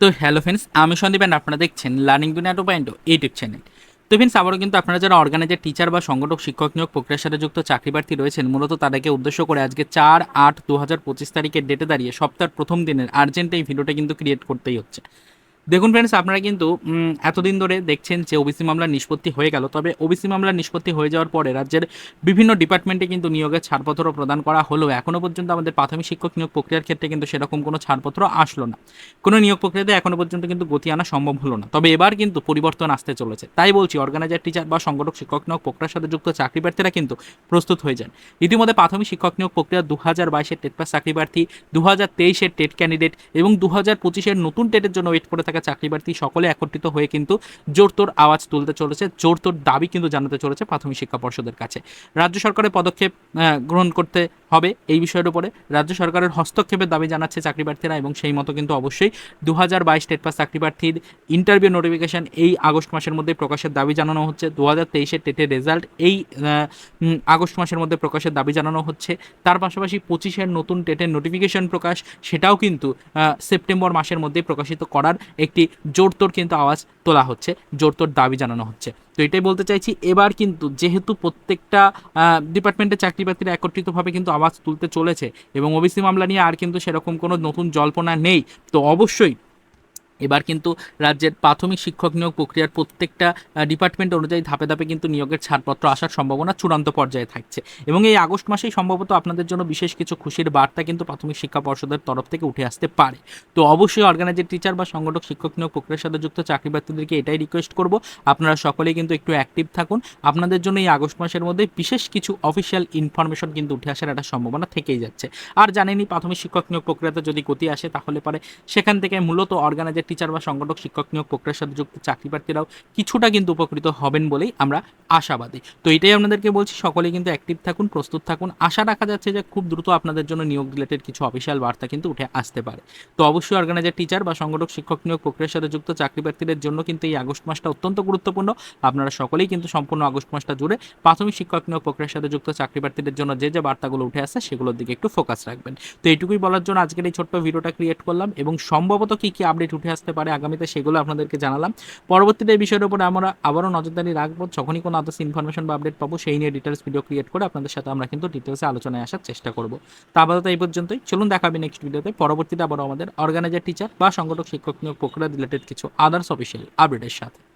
তো hello friends আমি Sandeep and আপনারা দেখছেন learning to point YouTube channel তো ফ্রেন্ডস আবারও কিন্তু আপনারা যারা অর্গানাইজার টিচার বা সংগঠক, শিক্ষক নিয়োগ প্রক্রিয়ার সাথে যুক্ত চাকরি প্রার্থী রয়েছেন, মূলত তাদেরকে উদ্দেশ্য করে আজকে চার আট দু হাজার পঁচিশ তারিখের ডেটে দাঁড়িয়ে সপ্তাহের প্রথম দিনের আর্জেন্ট এই ভিডিওটা কিন্তু ক্রিয়েট করতেই হচ্ছে। দেখুন ফ্রেন্ডস আপনারা কিন্তু এতদিন ধরে দেখছেন যে ওবিসি মামলার নিষ্পত্তি হয়ে গেল। তবে ওবিসি মামলার নিষ্পত্তি হয়ে যাওয়ার পরে রাজ্যের বিভিন্ন ডিপার্টমেন্টে কিন্তু নিয়োগের ছাড়পত্র প্রদান করা হলেও এখনও পর্যন্ত আমাদের প্রাথমিক শিক্ষক নিয়োগ প্রক্রিয়ার ক্ষেত্রে কিন্তু সেরকম কোনো ছাড়পত্র আসলো না। কোনো নিয়োগ প্রক্রিয়াতে এখনও পর্যন্ত কিন্তু গতি আনা সম্ভব হলো না। তবে এবার কিন্তু পরিবর্তন আসতে চলেছে। তাই বলছি অর্গানাইজার টিচার বা সংগঠক, শিক্ষক নিয়োগ প্রক্রিয়ার সাথে যুক্ত চাকরি প্রার্থীরা কিন্তু প্রস্তুত হয়ে যান। ইতিমধ্যে প্রাথমিক শিক্ষক নিয়োগ প্রক্রিয়া দু হাজার বাইশের টেট পাস চাকরি প্রার্থী দু হাজার তেইশের টেট ক্যান্ডিডেট এবং দু হাজার পঁচিশের নতুন টেটের জন্য ওয়েট করে থাকা চাকরি প্রার্থী সকলে একত্রিত হয়ে কিন্তু জোরতোর আওয়াজ তুলতে চলেছে। জোরতোর দাবি কিন্তু জানাতে চলেছে প্রাথমিক শিক্ষা পর্ষদের কাছে। রাজ্য সরকারের পদক্ষেপ গ্রহণ করতে হবে এই বিষয়ের উপরে। রাজ্য সরকারের হস্তক্ষেপের দাবি জানাচ্ছে চাকরি প্রার্থীরা এবং সেই মতো কিন্তু অবশ্যই দু হাজার বাইশ টেট পাস চাকরি প্রার্থীর ইন্টারভিউ নোটিফিকেশন এই আগস্ট মাসের মধ্যে প্রকাশের দাবি জানানো হচ্ছে। দু হাজার তেইশের টেটের রেজাল্ট এই আগস্ট মাসের মধ্যে প্রকাশের দাবি জানানো হচ্ছে। তার পাশাপাশি পঁচিশের নতুন টেটের নোটিফিকেশন প্রকাশ, সেটাও কিন্তু সেপ্টেম্বর মাসের মধ্যে প্রকাশিত করার একটি জোরতোর কিন্তু আওয়াজ তোলা হচ্ছে, জোরতোর দাবি জানানো হচ্ছে। তো এটাই বলতে চাইছি, এবার কিন্তু যেহেতু প্রত্যেকটা ডিপার্টমেন্টের চাকরি প্রার্থীরা একত্রিতভাবে কিন্তু আওয়াজ তুলতে চলেছে এবং ওবিসি মামলা নিয়ে আর কিন্তু সেরকম কোনো নতুন জল্পনা নেই। তো অবশ্যই এবার কিন্তু রাজ্যের প্রাথমিক শিক্ষক নিয়োগ প্রক্রিয়ার প্রত্যেকটা ডিপার্টমেন্ট অনুযায়ী ধাপে ধাপে কিন্তু নিয়োগের ছাড়পত্র আসার সম্ভাবনা চূড়ান্ত পর্যায়ে থাকছে। এবং এই আগস্ট মাসেই সম্ভবত আপনাদের জন্য বিশেষ কিছু খুশির বার্তা কিন্তু প্রাথমিক শিক্ষা পর্ষদের তরফ থেকে উঠে আসতে পারে। তো অবশ্যই অর্গানাইজার টিচার বা সংগঠক, শিক্ষক নিয়োগ প্রক্রিয়ার সাথে যুক্ত চাকরি প্রার্থীদেরকে এটাই রিকোয়েস্ট করব। আপনারা সকলেই কিন্তু একটু অ্যাক্টিভ থাকুন। আপনাদের জন্য এই আগস্ট মাসের মধ্যে বিশেষ কিছু অফিসিয়াল ইনফরমেশন কিন্তু উঠে আসার একটা সম্ভাবনা থেকেই যাচ্ছে। আর জানেনই প্রাথমিক শিক্ষক নিয়োগ প্রক্রিয়াতে যদি গতি আসে তাহলে পরে সেখান থেকে মূলত অর্গানাইজার টিচার বা সংগঠক, শিক্ষক নিয়োগ প্রক্রিয়ার সাথে যুক্ত চাকরি প্রার্থীরাও কিছুটা কিন্তু উপকৃত হবেন বলেই আমরা আশাবাদী। তো এটাই আপনাদেরকে বলছি, সকলেই কিন্তু অ্যাক্টিভ থাকুন, প্রস্তুত থাকুন। আশা রাখা যাচ্ছে যে খুব দ্রুত আপনাদের জন্য নিয়োগ রিলেটেড কিছু অফিসিয়াল বার্তা কিন্তু উঠে আসতে পারে। তো অবশ্যই অর্গানাইজার টিচার বা সংগঠক, শিক্ষক নিয়োগ প্রক্রিয়ার সাথে যুক্ত চাকরি প্রার্থীদের জন্য কিন্তু এই আগস্ট মাসটা অত্যন্ত গুরুত্বপূর্ণ। আপনারা সকলেই কিন্তু সম্পূর্ণ আগস্ট মাসটা জুড়ে প্রাথমিক শিক্ষক নিয়োগ প্রক্রিয়ার সাথে যুক্ত চাকরি প্রার্থীদের জন্য যে যে বার্তাগুলো উঠে আসছে সেগুলোর দিকে একটু ফোকাস রাখবেন। তো এইটুকুই বলার জন্য আজকের এই ছোট্ট ভিডিওটা ক্রিয়েট করলাম এবং সম্ভবত কী কী আপডেট উঠে আসতে পারে, আগামীতে সেগুলো আপনাদেরকে জানালাম। পরবর্তীতে এই বিষয়ের উপরে আমরা আবারও নজরদারি রাখব। যখনই কোনো আদার্স ইনফরমেশন বা আপডেট পাবো, সেই নিয়ে ডিটেলস ভিডিও ক্রিয়েট করে আপনাদের সাথে আমরা কিন্তু ডিটেলসে আলোচনায় আসার চেষ্টা করব। তা আপাতত এই পর্যন্তই। চলুন দেখাবে নেক্সট ভিডিওতে পরবর্তীতে আবারও আমাদের অর্গানাইজার টিচার বা সংগঠক, শিক্ষক নিয়োগ প্রক্রিয়া রিলেটেড কিছু আদার্স অফিসিয়াল আপডেটের সাথে।